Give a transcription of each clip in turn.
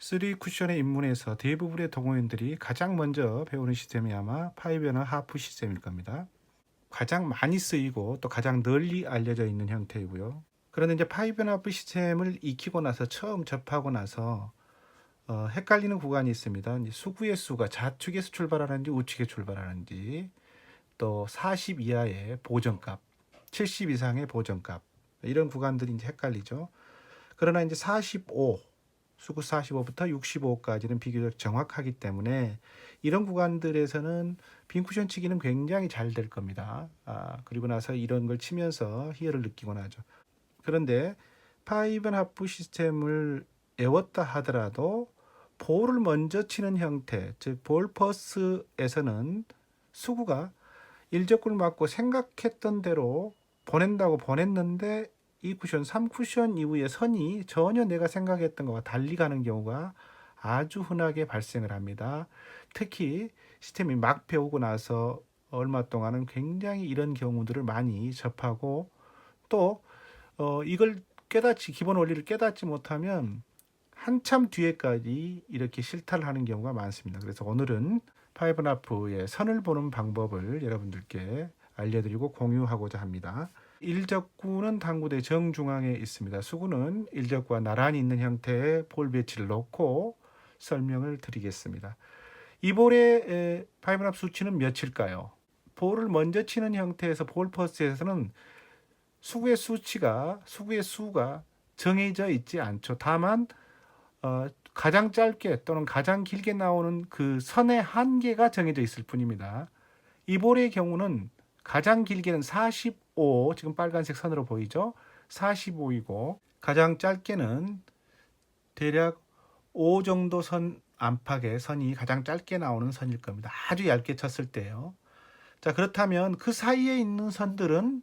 3 쿠션의 입문에서 대부분의 동호인들이 가장 먼저 배우는 시스템이 아마 파이브나 하프 시스템일 겁니다. 가장 많이 쓰이고 또 가장 널리 알려져 있는 형태이고요. 그런데 이제 파이브나 하프 시스템을 익히고 나서 처음 접하고 나서 어, 헷갈리는 구간이 있습니다. 수구의 수가 좌측에서 출발하는지 우측에 출발하는지 또 40 이하의 보정값, 70 이상의 보정값 이런 구간들이 이제 헷갈리죠. 그러나 이제 45 수구 45부터 65까지는 비교적 정확하기 때문에 이런 구간들에서는 빈 쿠션 치기는 굉장히 잘 될 겁니다. 아, 그리고 나서 이런 걸 치면서 희열을 느끼곤 하죠. 그런데 파이븐 하프 시스템을 외웠다 하더라도 볼을 먼저 치는 형태, 즉 볼퍼스에서는 수구가 일적구를 맞고 생각했던 대로 보낸다고 보냈는데 이 쿠션 3쿠션 이후에 선이 전혀 내가 생각했던 것과 달리 가는 경우가 아주 흔하게 발생을 합니다. 특히 시스템이 막 배우고 나서 얼마 동안은 굉장히 이런 경우들을 많이 접하고 또 어, 이걸 깨닫지 기본 원리를 깨닫지 못하면 한참 뒤에까지 이렇게 실타를 하는 경우가 많습니다. 그래서 오늘은 파이브나프의 선을 보는 방법을 여러분들께 알려드리고 공유하고자 합니다. 일적구는 당구대 정중앙에 있습니다. 수구는 일적구와 나란히 있는 형태의 볼 배치를 놓고 설명을 드리겠습니다. 이 볼의 파이브납 수치는 몇일까요? 볼을 먼저 치는 형태에서 볼 퍼스에서는 수구의 수치가 수구의 수가 정해져 있지 않죠. 다만 어, 가장 짧게 또는 가장 길게 나오는 그 선의 한계가 정해져 있을 뿐입니다. 이 볼의 경우는 가장 길게는 45, 지금 빨간색 선으로 보이죠? 45이고 가장 짧게는 대략 5 정도 선 안팎의 선이 가장 짧게 나오는 선일 겁니다. 아주 얇게 쳤을 때요. 자, 그렇다면 그 사이에 있는 선들은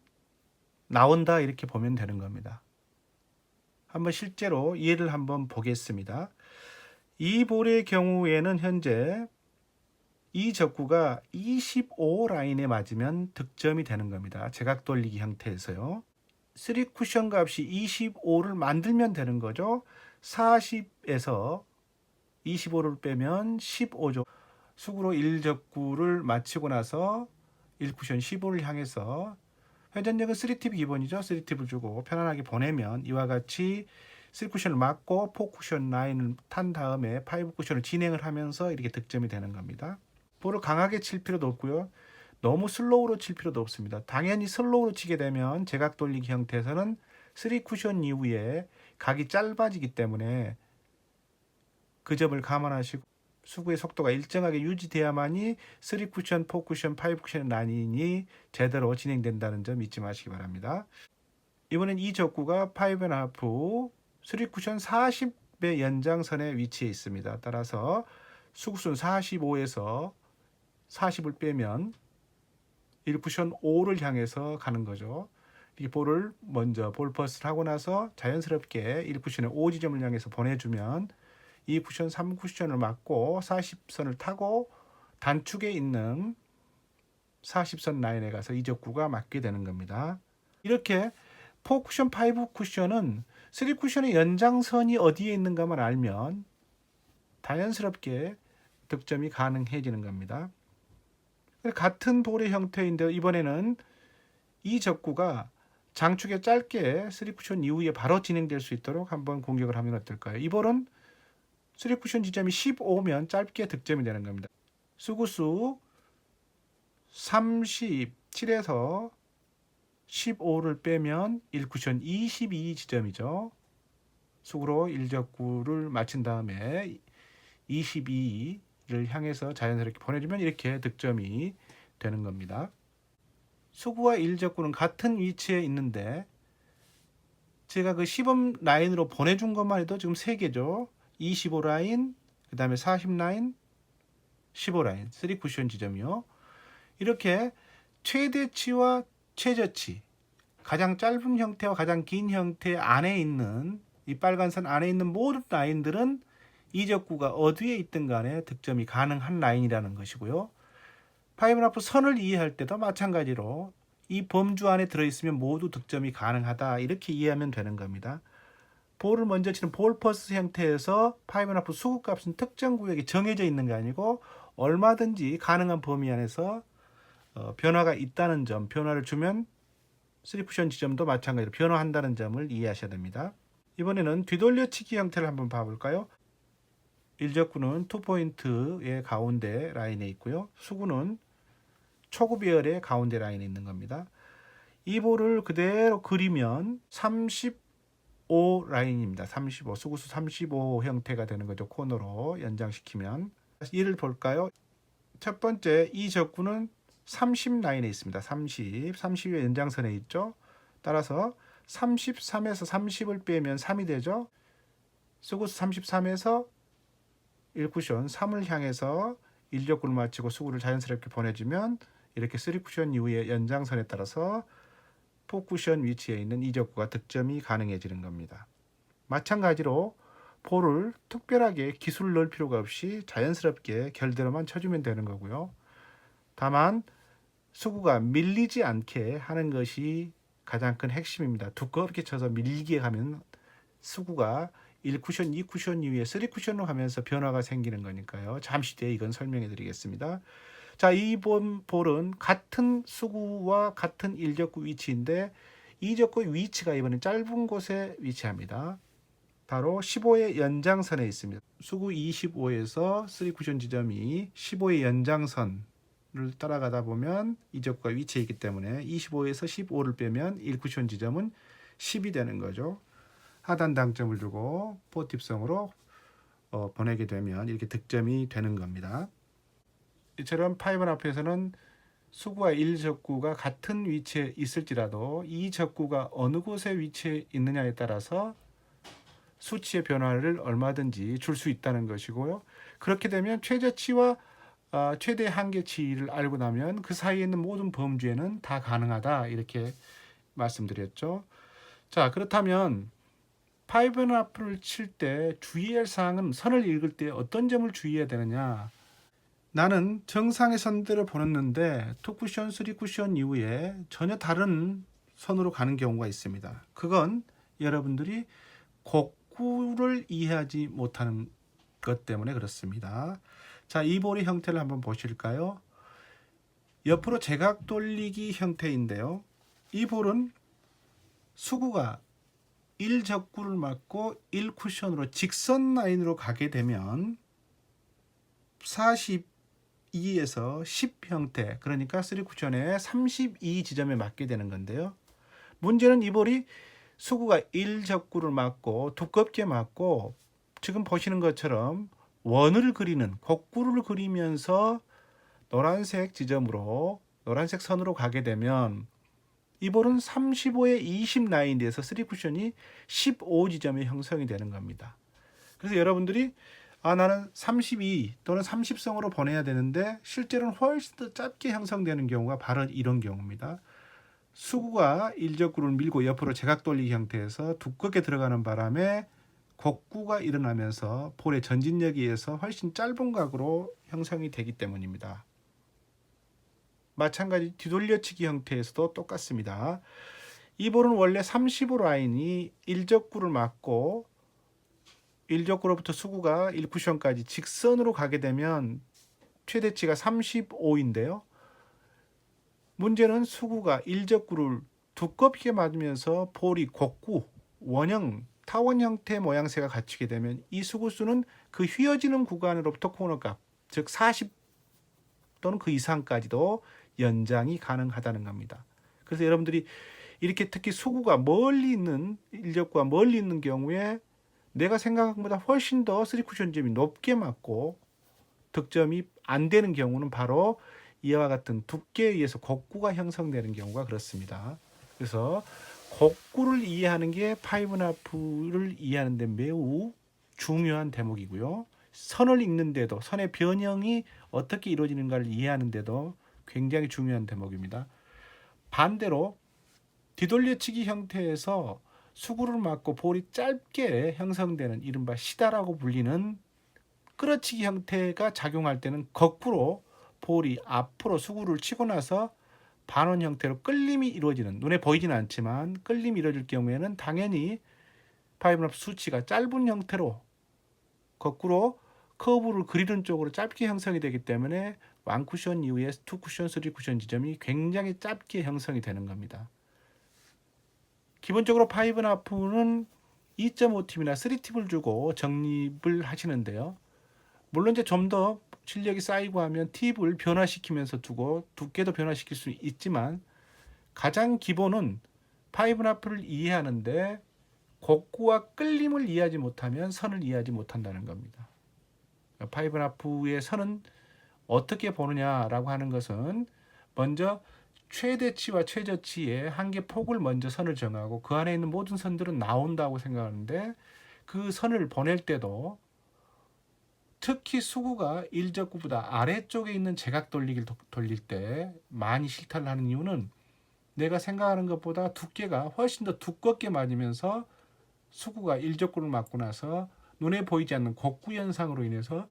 나온다 이렇게 보면 되는 겁니다. 한번 실제로 이해를 한번 보겠습니다. 이 볼의 경우에는 현재 이 적구가 25 라인에 맞으면 득점이 되는 겁니다. 제각 돌리기 형태에서요. 3 쿠션 값이 25를 만들면 되는 거죠. 40에서 25를 빼면 15죠. 수구로 1적구를 마치고 나서 1쿠션 15를 향해서 회전력은 3팁이 기본이죠. 3팁을 주고 편안하게 보내면 이와 같이 3쿠션을 맞고 4쿠션 라인을 탄 다음에 5쿠션을 진행을 하면서 이렇게 득점이 되는 겁니다. 볼을 강하게 칠 필요도 없고요. 너무 슬로우로 칠 필요도 없습니다. 당연히 슬로우로 치게 되면 제각 돌리기 형태에서는 3 쿠션 이후에 각이 짧아지기 때문에 그 점을 감안하시고 수구의 속도가 일정하게 유지돼야만이 3 쿠션, 4 쿠션, 5 쿠션 라인이 제대로 진행된다는 점 잊지 마시기 바랍니다. 이번엔 이 적구가 5.5, 3 쿠션 40의 연장선에 위치해 있습니다. 따라서 수구순 45에서 40을 빼면 1쿠션 5를 향해서 가는 거죠. 이 볼을 먼저 볼 퍼스를 하고 나서 자연스럽게 1쿠션의 5 지점을 향해서 보내주면 이 쿠션 3쿠션을 맞고 40선을 타고 단축에 있는 40선 라인에 가서 이적구가 맞게 되는 겁니다. 이렇게 4쿠션, 5쿠션은 3쿠션의 연장선이 어디에 있는가만 알면 자연스럽게 득점이 가능해지는 겁니다. 같은 볼의 형태인데 이번에는 이 적구가 장축에 짧게 3쿠션 이후에 바로 진행될 수 있도록 한번 공격을 하면 어떨까요? 이 볼은 3쿠션 지점이 15면 짧게 득점이 되는 겁니다. 수구수 37에서 15를 빼면 1쿠션 22 지점이죠. 수구로 1적구를 마친 다음에 22 를 향해서 자연스럽게 보내주면 이렇게 득점이 되는 겁니다. 수구와 1적구는 같은 위치에 있는데 제가 그 시범 라인으로 보내준 것만 해도 지금 3개죠. 25 라인, 그 다음에 40 라인, 15 라인, 3 쿠션 지점이요. 이렇게 최대치와 최저치, 가장 짧은 형태와 가장 긴 형태 안에 있는 이 빨간 선 안에 있는 모든 라인들은 이적구가 어디에 있든 간에 득점이 가능한 라인이라는 것이고요. 파이브라프 선을 이해할 때도 마찬가지로 이 범주 안에 들어있으면 모두 득점이 가능하다 이렇게 이해하면 되는 겁니다. 볼을 먼저 치는 볼 퍼스 형태에서 파이브나프 수구 값은 특정 구역에 정해져 있는 게 아니고 얼마든지 가능한 범위 안에서 어, 변화가 있다는 점, 변화를 주면 쓰리 쿠션 지점도 마찬가지로 변화한다는 점을 이해하셔야 됩니다. 이번에는 뒤돌려치기 형태를 한번 봐볼까요? 일적구는 투포인트의 가운데 라인에 있고요. 수구는 초구 배열의 가운데 라인에 있는 겁니다. 이 볼을 그대로 그리면 35 라인입니다. 35 수구수 35 형태가 되는 거죠. 코너로 연장시키면 이를 볼까요? 첫 번째 이 적구는 30 라인에 있습니다. 30, 30의 연장선에 있죠. 따라서 33에서 30을 빼면 3이 되죠. 수구수 33에서 1쿠션 3을 향해서 1적구를 마치고 수구를 자연스럽게 보내주면 이렇게 3쿠션 이후에 연장선에 따라서 4쿠션 위치에 있는 2적구가 득점이 가능해지는 겁니다. 마찬가지로 볼을 특별하게 기술을 넣을 필요가 없이 자연스럽게 결대로만 쳐주면 되는 거고요. 다만 수구가 밀리지 않게 하는 것이 가장 큰 핵심입니다. 두껍게 쳐서 밀리게 하면 수구가 1쿠션, 2쿠션 이후에 3쿠션으로 가면서 변화가 생기는 거니까요. 잠시 뒤에 이건 설명해 드리겠습니다. 자, 이 본- 볼은 같은 수구와 같은 일적구 위치인데 이적구의 위치가 이번엔 짧은 곳에 위치합니다. 바로 15의 연장선에 있습니다. 수구 25에서 3쿠션 지점이 15의 연장선을 따라가다 보면 이적구가 위치해 있기 때문에 25에서 15를 빼면 1쿠션 지점은 10이 되는 거죠. 하단 당점을 주고 포팁성으로 어, 보내게 되면 이렇게 득점이 되는 겁니다. 이처럼 파이번 앞에서는 수구와 1적구가 같은 위치에 있을지라도 이 적구가 어느 곳에 위치해 있느냐에 따라서 수치의 변화를 얼마든지 줄 수 있다는 것이고요. 그렇게 되면 최저치와 아, 최대 한계치를 알고 나면 그 사이에 있는 모든 범주에는 다 가능하다 이렇게 말씀드렸죠. 자 그렇다면 파이브 앞을 칠때 주의할 사항은 선을 읽을 때 어떤 점을 주의해야 되느냐? 나는 정상의 선대로 보냈는데 투쿠션, 쓰리쿠션 이후에 전혀 다른 선으로 가는 경우가 있습니다. 그건 여러분들이 곡구를 이해하지 못하는 것 때문에 그렇습니다. 자, 이 볼의 형태를 한번 보실까요? 옆으로 제각 돌리기 형태인데요. 이 볼은 수구가 1적구를 맞고 1쿠션으로 직선 라인으로 가게 되면 42에서 10 형태 그러니까 3쿠션의 32 지점에 맞게 되는 건데요. 문제는 이 볼이 수구가 1적구를 맞고 두껍게 맞고 지금 보시는 것처럼 원을 그리는 곡구를 그리면서 노란색 지점으로 노란색 선으로 가게 되면 이 볼은 35에 20 라인에서 3쿠션이 15 지점에 형성이 되는 겁니다. 그래서 여러분들이 아 나는 32 또는 30성으로 보내야 되는데 실제로는 훨씬 더 짧게 형성되는 경우가 바로 이런 경우입니다. 수구가 일적구를 밀고 옆으로 제각 돌리기 형태에서 두껍게 들어가는 바람에 곡구가 일어나면서 볼의 전진력에 의해서 훨씬 짧은 각으로 형성이 되기 때문입니다. 마찬가지 뒤돌려치기 형태에서도 똑같습니다. 이 볼은 원래 35 라인이 일적구를 맞고 일적구로부터 수구가 1쿠션까지 직선으로 가게 되면 최대치가 35인데요. 문제는 수구가 일적구를 두껍게 맞으면서 볼이 곡구, 원형, 타원 형태 모양새가 갖추게 되면 이 수구수는 그 휘어지는 구간으로부터 코너값, 즉 40 또는 그 이상까지도 연장이 가능하다는 겁니다. 그래서 여러분들이 이렇게 특히 수구가 멀리 있는 일적구가 멀리 있는 경우에 내가 생각한 것보다 훨씬 더 쓰리쿠션 점이 높게 맞고 득점이 안 되는 경우는 바로 이와 같은 두께에 의해서 곡구가 형성되는 경우가 그렇습니다. 그래서 곡구를 이해하는 게 파이브나프를 이해하는 데 매우 중요한 대목이고요. 선을 읽는데도 선의 변형이 어떻게 이루어지는가를 이해하는데도 굉장히 중요한 대목입니다. 반대로 뒤돌려치기 형태에서 수구를 맞고 볼이 짧게 형성되는 이른바 시다라고 불리는 끌어치기 형태가 작용할 때는 거꾸로 볼이 앞으로 수구를 치고 나서 반원 형태로 끌림이 이루어지는 눈에 보이지는 않지만 끌림이 이루어질 경우에는 당연히 파이브나프 수치가 짧은 형태로 거꾸로 커브를 그리는 쪽으로 짧게 형성이 되기 때문에 완 쿠션 이후에 투 쿠션, 쓰리 쿠션 지점이 굉장히 짧게 형성이 되는 겁니다. 기본적으로 파이브 나프는 2.5팁이나 3팁을 주고 정립을 하시는데요. 물론 이제 좀 더 실력이 쌓이고 하면 팁을 변화시키면서 두고 두께도 변화시킬 수 있지만 가장 기본은 파이브 나프를 이해하는데 곡구와 끌림을 이해하지 못하면 선을 이해하지 못한다는 겁니다. 파이브 나프의 선은 어떻게 보느냐라고 하는 것은 먼저 최대치와 최저치의 한계 폭을 먼저 선을 정하고 그 안에 있는 모든 선들은 나온다고 생각하는데 그 선을 보낼 때도 특히 수구가 일적구보다 아래쪽에 있는 제각 돌리기를 도- 돌릴 때 많이 실타를 하는 이유는 내가 생각하는 것보다 두께가 훨씬 더 두껍게 맞으면서 수구가 일적구를 맞고 나서 눈에 보이지 않는 곡구 현상으로 인해서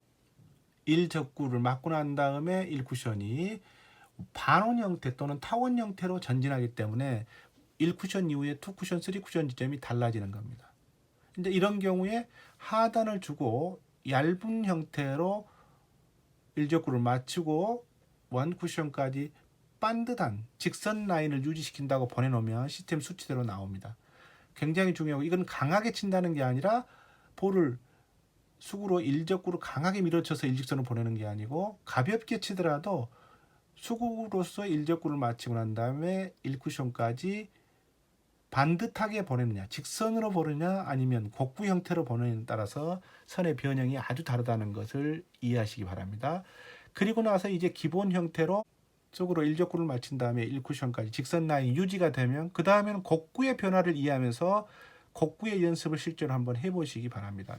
일적구를 맞고 난 다음에 일쿠션이 반원 형태 또는 타원 형태로 전진하기 때문에 1쿠션 이후에 2쿠션, 3쿠션 지점이 달라지는 겁니다. 근데 이런 경우에 하단을 주고 얇은 형태로 일적구를 맞추고 원 쿠션까지 반듯한 직선 라인을 유지시킨다고 보내놓으면 시스템 수치대로 나옵니다. 굉장히 중요하고 이건 강하게 친다는 게 아니라 볼을 수구로 일적구로 강하게 밀어쳐서 일직선을 보내는 게 아니고 가볍게 치더라도 수구로서 일적구를 마치고 난 다음에 1쿠션까지 반듯하게 보내느냐 직선으로 보내느냐 아니면 곡구 형태로 보내느냐에 따라서 선의 변형이 아주 다르다는 것을 이해하시기 바랍니다. 그리고 나서 이제 기본 형태로 쪽으로 일적구를 마친 다음에 1쿠션까지 직선 라인 유지가 되면 그 다음에는 곡구의 변화를 이해하면서 곡구의 연습을 실제로 한번 해보시기 바랍니다.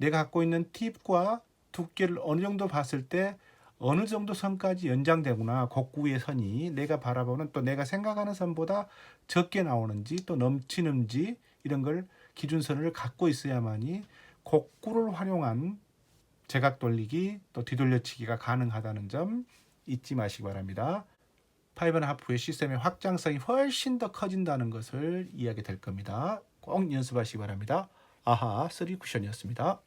내가 갖고 있는 팁과 두께를 어느 정도 봤을 때 어느 정도 선까지 연장되구나 곡구의 선이 내가 바라보는 또 내가 생각하는 선보다 적게 나오는지 또 넘치는지 이런 걸 기준선을 갖고 있어야만이 곡구를 활용한 제각 돌리기 또 뒤돌려치기가 가능하다는 점 잊지 마시기 바랍니다. 파이번 하프의 시스템의 확장성이 훨씬 더 커진다는 것을 이해하게 될 겁니다. 꼭 연습하시기 바랍니다. 아하 3 쿠션이었습니다.